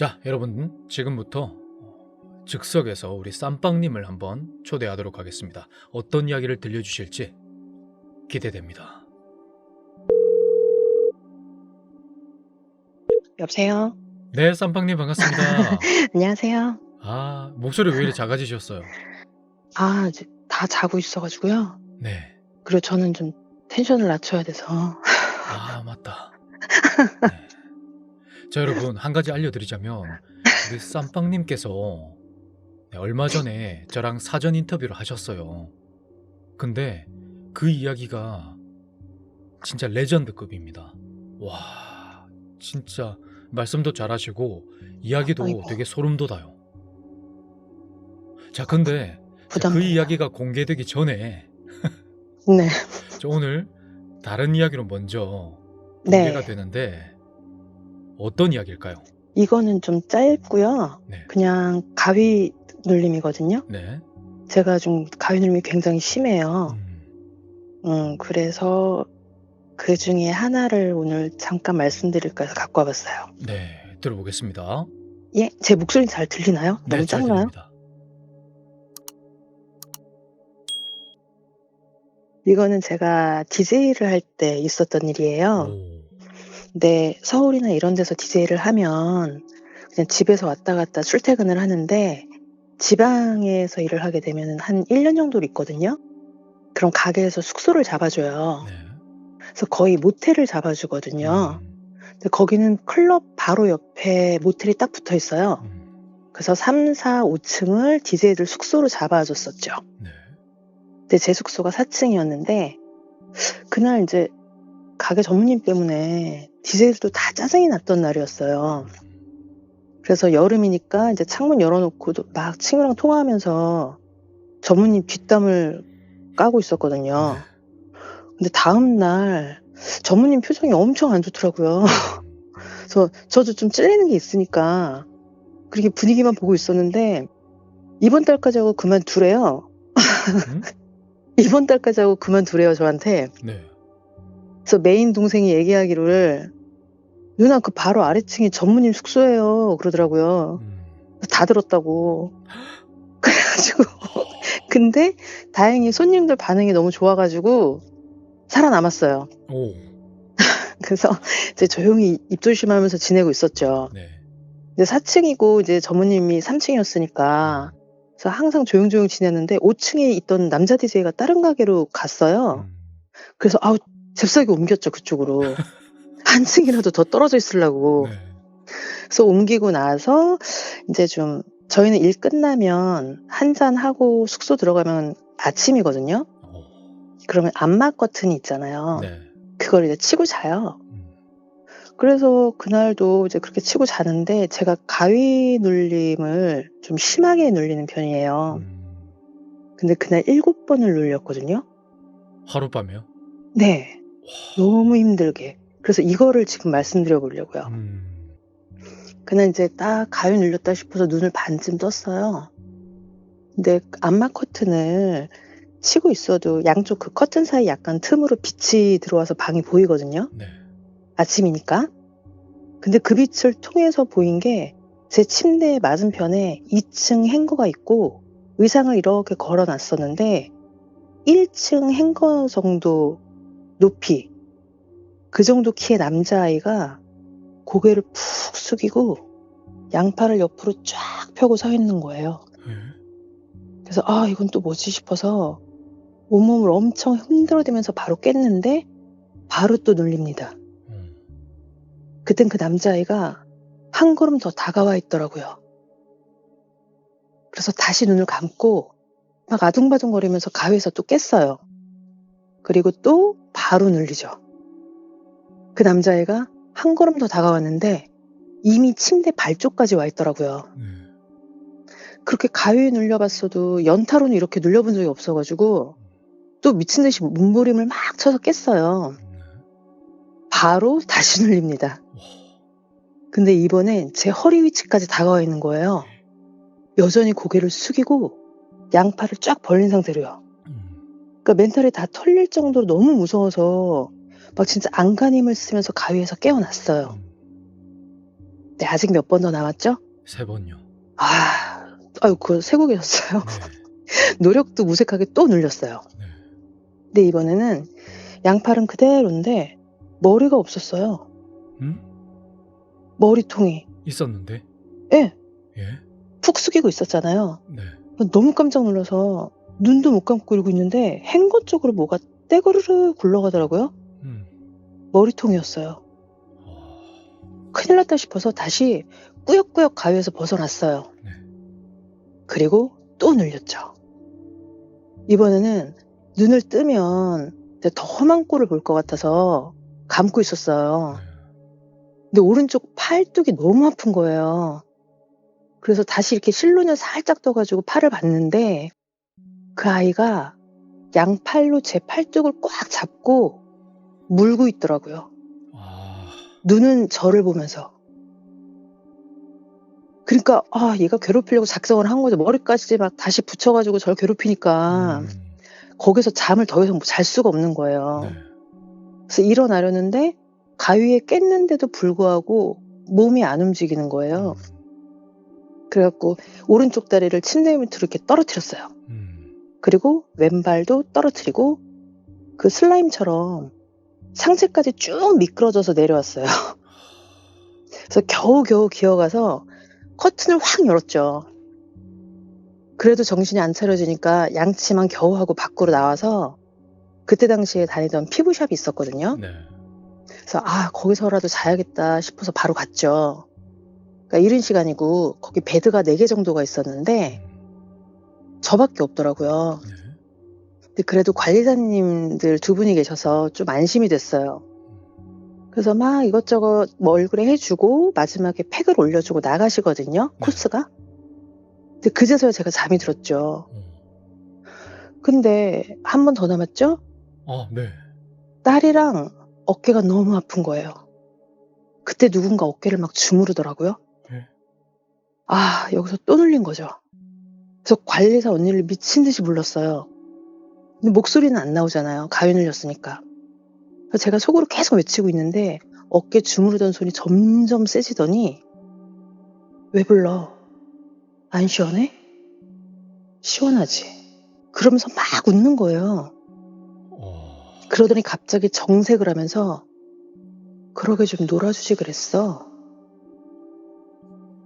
자, 여러분 지금부터 즉석에서 우리 쌈빵님을 한번 초대하도록 하겠습니다. 어떤 이야기를 들려주실지 기대됩니다. 여보세요? 네, 쌈빵님 반갑습니다. 안녕하세요. 아, 목소리 왜 이렇게 작아지셨어요? 아, 이제 다 자고 있어가지고요. 네. 그리고 저는 좀 텐션을 낮춰야 돼서. 아, 맞다. 네. 자, 여러분, 한 가지 알려드리자면, 우리 쌈빵님께서 네, 얼마 전에 저랑 사전 인터뷰를 하셨어요. 근데 그 이야기가 진짜 레전드급입니다. 와, 진짜 말씀도 잘하시고, 이야기도 아이고. 되게 소름 돋아요. 자, 근데 자, 그. 이야기가 공개되기 전에, 네. 저 오늘 다른 이야기로 먼저 네. 공개가 되는데 어떤 이야기일까요? 이거는 좀 짧고요. 네. 그냥 가위 눌림이거든요. 네. 제가 좀 가위 눌림이 굉장히 심해요. 음, 음, 그래서 그 중에 하나를 오늘 잠깐 말씀드릴까 해서 갖고 와봤어요. 네. 들어보겠습니다. 예? 제 목소리 잘 들리나요? 네, 너무? 들립니다. 이거는 제가 DJ를 할 때 있었던 일이에요. 오. 근데 서울이나 이런 데서 DJ를 하면 그냥 집에서 왔다 갔다 출퇴근을 하는데 지방에서 일을 하게 되면 한 1년 정도 있거든요. 그럼 가게에서 숙소를 잡아줘요. 네. 그래서 거의 모텔을 잡아주거든요. 음, 근데 거기는 클럽 바로 옆에 모텔이 딱 붙어 있어요. 음, 그래서 3, 4, 5층을 DJ들 숙소로 잡아줬었죠. 네. 근데 제 숙소가 4층이었는데 그날 이제 가게 전무님 때문에 DJ들도 다 짜증이 났던 날이었어요. 그래서 여름이니까 이제 창문 열어놓고 막 친구랑 통화하면서 전무님 뒷담을 까고 있었거든요. 근데 다음날 전무님 표정이 엄청 안 좋더라고요. 그래서 저도 좀 찔리는 게 있으니까 그렇게 분위기만 보고 있었는데 이번 달까지 하고 그만두래요. 음? 이번 달까지 하고 그만두래요 저한테. 네. 그래서 메인 동생이 얘기하기를 누나 그 바로 아래층이 전무님 숙소예요 그러더라고요. 음, 다 들었다고. 그래가지고 근데 다행히 손님들 반응이 너무 좋아가지고 살아남았어요. 오. 그래서 이제 조용히 입조심하면서 지내고 있었죠. 네. 이제 4층이고 이제 전무님이 3층이었으니까 그래서 항상 조용조용 지냈는데 5층에 있던 남자 DJ가 다른 가게로 갔어요. 음, 그래서 아우 잽싸게 옮겼죠 그쪽으로 한 층이라도 더 떨어져 있으려고 네. 그래서 옮기고 나서 이제 좀 저희는 일 끝나면 한 잔 하고 숙소 들어가면 아침이거든요. 오. 그러면 암막 커튼이 있잖아요. 네. 그걸 이제 치고 자요. 음, 그래서 그날도 이제 그렇게 치고 자는데 제가 가위 눌림을 좀 심하게 눌리는 편이에요. 음. 근데 그날 일곱 번을 눌렸거든요. 하룻밤에요? 네. 너무 힘들게. 그래서 이거를 지금 말씀드려 보려고요. 음, 그날 이제 딱 가위 눌렸다 싶어서 눈을 반쯤 떴어요. 근데 암막 커튼을 치고 있어도 양쪽 그 커튼 사이 약간 틈으로 빛이 들어와서 방이 보이거든요. 네. 아침이니까. 근데 그 빛을 통해서 보인 게 제 침대 맞은편에 2층 행거가 있고 의상을 이렇게 걸어 놨었는데 1층 행거 정도 높이 그 정도 키의 남자아이가 고개를 푹 숙이고 양팔을 옆으로 쫙 펴고 서 있는 거예요. 네. 그래서 아 이건 또 뭐지 싶어서 온몸을 엄청 흔들어대면서 바로 깼는데 바로 또 눌립니다. 음, 그땐 그 남자아이가 한 걸음 더 다가와 있더라고요. 그래서 다시 눈을 감고 막 아둥바둥거리면서 가위에서 또 깼어요. 그리고 또 바로 눌리죠. 그 남자애가 한 걸음 더 다가왔는데 이미 침대 발쪽까지 와 있더라고요. 네. 그렇게 가위에 눌려봤어도 연타로는 이렇게 눌려본 적이 없어가지고 또 미친 듯이 몸부림을 막 쳐서 깼어요. 네. 바로 다시 눌립니다. 와. 근데 이번엔 제 허리 위치까지 다가와 있는 거예요. 여전히 고개를 숙이고 양팔을 쫙 벌린 상태로요. 음, 그러니까 멘탈이 다 털릴 정도로 너무 무서워서 막 진짜 안간힘을 쓰면서 가위에서 깨어났어요. 음, 네, 아직 몇 번 더 남았죠? 세 번요. 아, 아유, 그거 세고 계셨어요. 네. 노력도 무색하게 또 눌렸어요. 네. 근데 이번에는 양팔은 그대로인데 머리가 없었어요. 음? 머리통이. 있었는데? 예, 예? 푹 숙이고 있었잖아요. 네. 너무 깜짝 놀라서 눈도 못 감고 이러고 있는데 헹궈 쪽으로 뭐가 떼거르르 굴러가더라고요. 음. 머리통이었어요. 아, 큰일 났다 싶어서 다시 꾸역꾸역 가위에서 벗어났어요. 네. 그리고 또 눌렸죠. 이번에는 눈을 뜨면 이제 더 험한 꼴을 볼 것 같아서 감고 있었어요. 네. 근데 오른쪽 팔뚝이 너무 아픈 거예요. 그래서 다시 이렇게 실눈을 살짝 떠가지고 팔을 봤는데 그 아이가 양팔로 제 팔뚝을 꽉 잡고 물고 있더라고요. 아, 눈은 저를 보면서. 그러니까 아 얘가 괴롭히려고 작정을 한 거죠. 머리까지 막 다시 붙여가지고 저를 괴롭히니까 음. 거기서 잠을 더 이상 잘 수가 없는 거예요. 네. 그래서 일어나려는데 가위에 깼는데도 불구하고 몸이 안 움직이는 거예요. 그래갖고 오른쪽 다리를 침대 밑으로 이렇게 떨어뜨렸어요. 음. 그리고 왼발도 떨어뜨리고 그 슬라임처럼 상체까지 쭉 미끄러져서 내려왔어요. 그래서 겨우겨우 기어가서 커튼을 확 열었죠. 그래도 정신이 안 차려지니까 양치만 겨우 하고 밖으로 나와서 그때 당시에 다니던 피부샵이 있었거든요. 네. 그래서 아 거기서라도 자야겠다 싶어서 바로 갔죠. 그러니까 이른 시간이고 거기 베드가 4개 정도가 있었는데 저밖에 없더라고요. 네. 근데 그래도 관리사님들 두 분이 계셔서 좀 안심이 됐어요. 그래서 막 이것저것 뭐 얼굴에 해주고 마지막에 팩을 올려주고 나가시거든요. 네. 코스가. 근데 그제서야 제가 잠이 들었죠. 어. 근데 한 번 더 남았죠? 아, 네. 딸이랑 어깨가 너무 아픈 거예요. 그때 누군가 어깨를 막 주무르더라고요. 네. 아, 여기서 또 눌린 거죠. 그래서 관리사 언니를 미친 듯이 불렀어요. 근데 목소리는 안 나오잖아요. 가위 눌 렸으니까. 그래서 제가 속으로 계속 외치고 있는데 어깨 주무르던 손이 점점 세지더니 왜 불러? 안 시원해? 시원하지. 그러면서 막 웃는 거예요. 어. 그러더니 갑자기 정색을 하면서 그러게 좀 놀아주지 그랬어.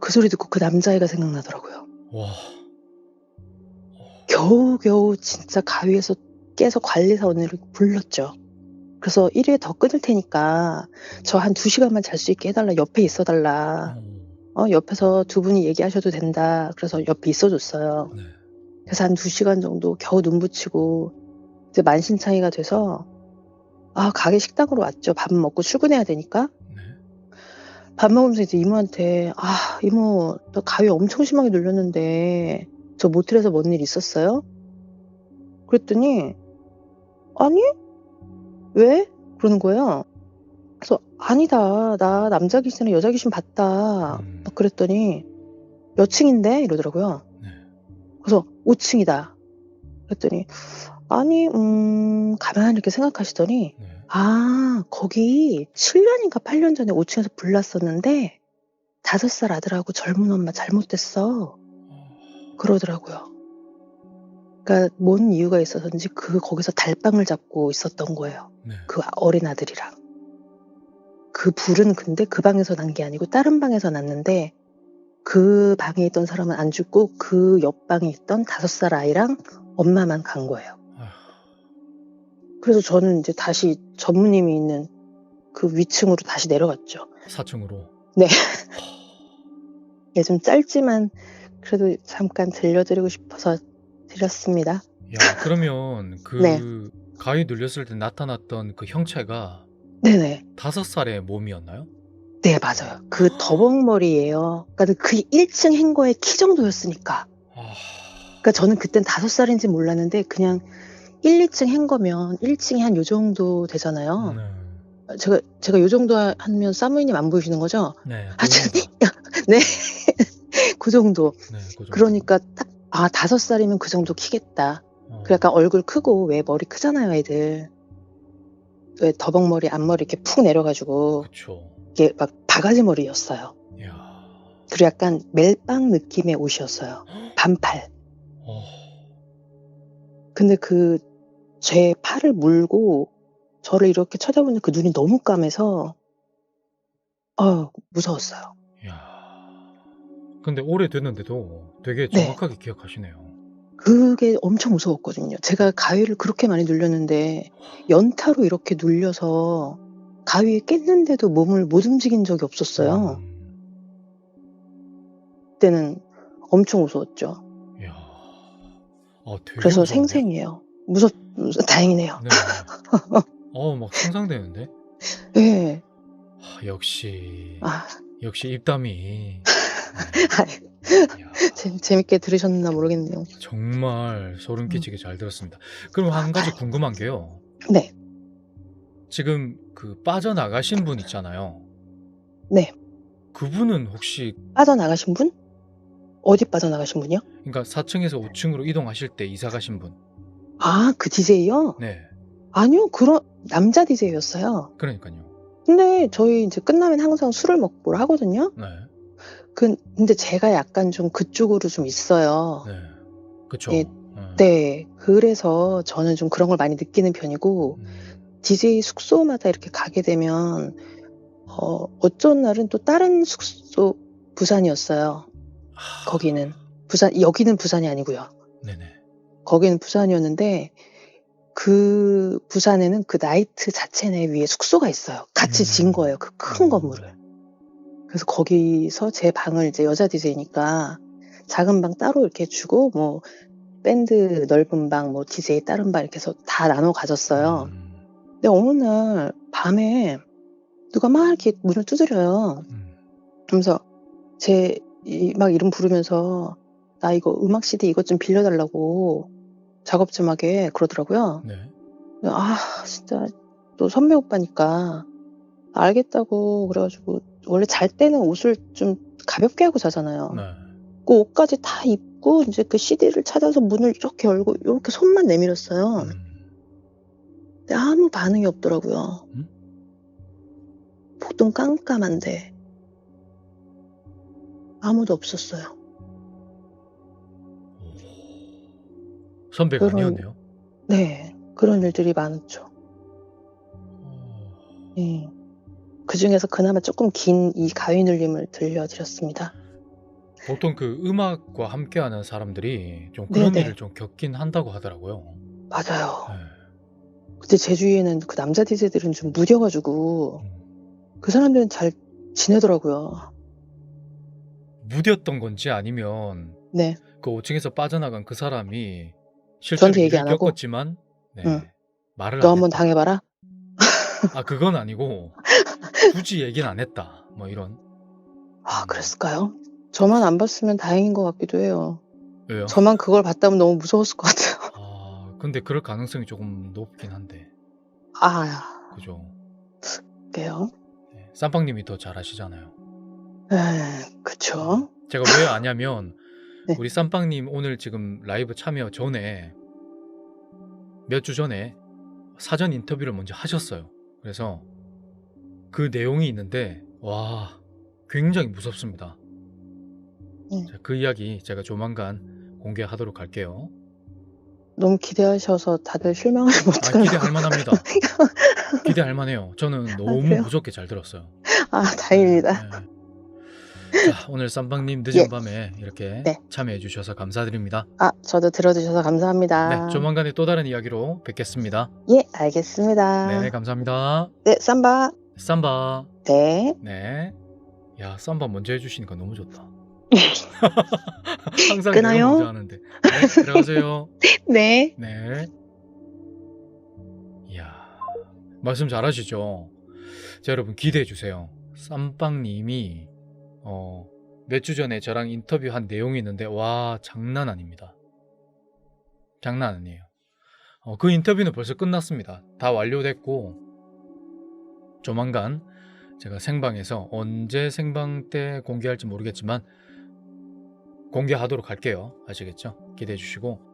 그 소리 듣고 그 남자애가 생각나더라고요. 와. 겨우겨우 진짜 가위에서 깨서 관리사 언니를 불렀죠. 그래서 1회 더 끊을 테니까 저 한 2시간만 잘 수 있게 해달라. 옆에 있어달라. 어. 어, 옆에서 두 분이 얘기하셔도 된다. 그래서 옆에 있어줬어요. 네. 그래서 한 2시간 정도 겨우 눈 붙이고 이제 만신창이가 돼서 아, 가게 식당으로 왔죠. 밥 먹고 출근해야 되니까. 네. 밥 먹으면서 이제 이모한테 아, 이모, 나 가위 엄청 심하게 눌렸는데 저 모텔에서 뭔 일 있었어요? 그랬더니 아니? 왜? 그러는 거예요. 그래서 아니다. 나 남자 귀신이랑 여자 귀신 봤다. 음. 막 그랬더니 몇 층인데? 이러더라고요. 네. 그래서 5층이다. 그랬더니 아니 음 가만히 이렇게 생각하시더니 네. 아 거기 7년인가 8년 전에 5층에서 불났었는데 5살 아들하고 젊은 엄마 잘못됐어. 어. 그러더라고요. 그러니까 뭔 이유가 있어서인지 그 거기서 달방을 잡고 있었던 거예요. 네. 그 어린 아들이랑. 그 불은 근데 그 방에서 난 게 아니고 다른 방에서 났는데 그 방에 있던 사람은 안 죽고 그 옆방에 있던 다섯 살 아이랑 엄마만 간 거예요. 그래서 저는 이제 다시 전무님이 있는 그 위층으로 다시 내려갔죠. 4층으로. 예, 좀 짧지만 그래도 잠깐 들려드리고 싶어서 드렸습니다. 야, 그러면 그 네. 가위 눌렸을 때 나타났던 그 형체가 네네. 다섯 살의 몸이었나요? 네, 맞아요. 그 더벅머리예요. 그러니까 그 1층 행거의 키 정도였으니까. 아, 그러니까 저는 그땐 다섯 살인지 몰랐는데 그냥 1, 2층 행거면 1층이 한 요 정도 되잖아요. 네. 제가 제가 요 정도 하면 사무이님 안 보이시는 거죠? 네. 아, 그 저- 정도. 네. 그 정도. 네, 그 정도. 그러니까 딱, 아, 다섯 살이면 그 정도 키겠다. 어. 그 약간 얼굴 크고 왜 머리 크잖아요, 애들. 왜 더벅머리, 앞머리 이렇게 푹 내려가지고 그쵸. 이게 막 바가지 머리였어요. 야. 그리고 약간 멜빵 느낌의 옷이었어요. 반팔. 어, 근데 그 제 팔을 물고 저를 이렇게 쳐다보는 그 눈이 너무 까매서 어 무서웠어요. 야. 근데 오래됐는데도 되게 네. 정확하게 기억하시네요. 그게 엄청 무서웠거든요. 제가 가위를 그렇게 많이 눌렸는데 연타로 이렇게 눌려서 가위에 깼는데도 몸을 못 움직인 적이 없었어요. 음, 그때는 엄청 무서웠죠. 야. 어, 되게 그래서 무서운데요? 생생해요. 무섭, 무서- 다행이네요. 네. 어, 막 상상되는데? 예. 하, 역시, 아, 역시 입담이. 아, 네. 재, 재밌게 들으셨나 모르겠네요. 정말 소름 끼치게 잘 들었습니다. 그럼 한 가지 궁금한 게요. 네. 지금 그 빠져나가신 분 있잖아요. 네. 그분은 혹시 빠져나가신 분? 어디 빠져나가신 분이요? 그러니까 4층에서 5층으로 이동하실 때 이사 가신 분. 아, 그 DJ요? 네. 아니요, 그런, 남자 DJ였어요. 그러니까요. 근데 저희 이제 끝나면 항상 술을 먹고 뭘 하거든요? 네. 그, 근데 제가 약간 좀 그쪽으로 좀 있어요. 네. 그쵸. 예, 네. 그래서 저는 좀 그런 걸 많이 느끼는 편이고, 음, DJ 숙소마다 이렇게 가게 되면, 어, 어쩐 날은 또 다른 숙소, 부산이었어요. 하, 거기는. 부산, 여기는 부산이 아니고요. 네네. 거기는 부산이었는데, 그 부산에는 그 나이트 자체 내 위에 숙소가 있어요. 같이 음. 지은 거예요. 그큰 음. 건물을. 그래서 거기서 제 방을 이제 여자 DJ니까 작은 방 따로 이렇게 주고, 뭐, 밴드 넓은 방, 뭐, DJ 다른 방 이렇게 해서 다 나눠 가졌어요. 음, 근데 어느 날 밤에 누가 막 이렇게 문을 두드려요. 음. 그러면서 제 막 이름 부르면서 나 이거 음악 CD 이것 좀 빌려달라고 작업 좀 하게 그러더라고요. 네. 아 진짜 또 선배 오빠니까 알겠다고 그래가지고 원래 잘 때는 옷을 좀 가볍게 하고 자잖아요. 네. 그 옷까지 다 입고 이제 그 CD를 찾아서 문을 이렇게 열고 이렇게 손만 내밀었어요. 음. 근데 아무 반응이 없더라고요. 음? 보통 깜깜한데 아무도 없었어요. 오. 선배가 그런- 아니었네요. 네, 그런 일들이 많았죠. 어, 예. 그 중에서 그나마 조금 긴 이 가위 눌림을 들려드렸습니다. 보통 그 음악과 함께하는 사람들이 좀 그런 네네. 일을 좀 겪긴 한다고 하더라고요. 맞아요. 네. 근데 제 주위에는 그 남자 디제들은 좀 무뎌가지고 음. 그 사람들은 잘 지내더라고요. 무뎠던 건지 아니면 네, 그 5층에서 빠져나간 그 사람이 실제로 저한테 얘기 안 하고? 겪었지만 네. 응. 말을 너안 한번 했다. 당해봐라. 아 그건 아니고 굳이 얘기는 안 했다. 뭐 이런. 아, 그랬을까요? 저만 안 봤으면 다행인 것 같기도 해요. 왜요? 저만 그걸 봤다면 너무 무서웠을 것 같아요. 아 근데 그럴 가능성이 조금 높긴 한데 아, 그죠. 그게요. 네. 쌈빵님이 더 잘 아시잖아요. 에, 그쵸. 제가 왜 아냐면 네. 우리 쌈빵님 오늘 지금 라이브 참여 전에 몇 주 전에 사전 인터뷰를 먼저 하셨어요. 그래서 그 내용이 있는데 와 굉장히 무섭습니다. 네. 자, 그 이야기 제가 조만간 공개하도록 할게요. 너무 기대하셔서 다들 실망을 아, 못하는 기대할 만합니다. 기대할 만해요. 저는 너무 그래요? 무섭게 잘 들었어요. 아, 다행입니다. 네. 자, 오늘 쌈빵님 늦은 예. 밤에 이렇게 네. 참여해 주셔서 감사드립니다. 아, 저도 들어주셔서 감사합니다. 네, 조만간에 또 다른 이야기로 뵙겠습니다. 예, 알겠습니다. 네, 감사합니다. 네, 쌈바. 쌈바. 네. 네. 야, 쌈바 먼저 해주시니까 너무 좋다. 항상 끊어요? 먼저 하는데. 네, 들어가세요. 네. 네. 이야, 말씀 잘하시죠? 자, 여러분 기대해 주세요. 쌈빵님이 어, 몇 주 전에 저랑 인터뷰한 내용이 있는데 와 장난 아닙니다. 장난 아니에요. 어, 그 인터뷰는 벌써 끝났습니다. 다 완료됐고 조만간 제가 생방에서 언제 생방 때 공개할지 모르겠지만 공개하도록 할게요. 아시겠죠? 기대해 주시고